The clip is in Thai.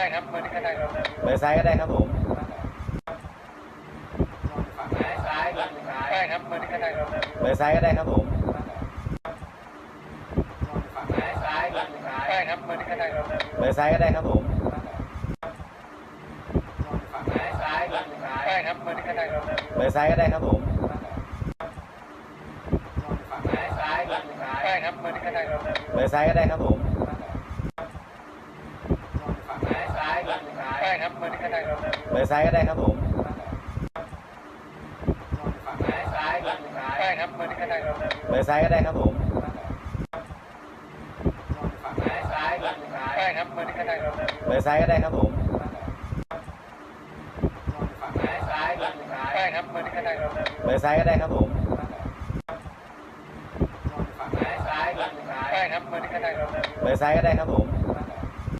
ได้ครับเบอร์นี้ก็ได้ครับเบอร์ซ้ายก็ได้ครับผมซ้ายได้ครับเบอร์นี้ก็ได้ครับเบอร์ซ้ายก็ได้ครับผมได้ครับเบอร์นี้ก็ได้ครับเบอร์ซ้ายก็ได้ครับผมได้ครับเบอร์นี้ก็ได้ครับเบอร์ซ้ายก็ได้ครับผมได้ครับเบอร์นี้ก็ได้ครับเบอร์ซ้ายก็ได้ครับผม ได้ครับเบอร์นี้ก็ได้ครับเบอร์ซ้ายก็ได้ครับผมได้ครับเบอร์นี้ก็ได้ครับเบอร์ซ้ายก็ได้ครับผมได้ครับเบอร์นี้ก็ได้ครับเบอร์ซ้ายก็ได้ครับผมได้ครับเบอร์นี้ก็ได้ครับเบอร์ซ้ายก็ได้ครับผมได้ครับเบอร์นี้ก็ได้ครับเบอร์ซ้ายก็ได้ครับผม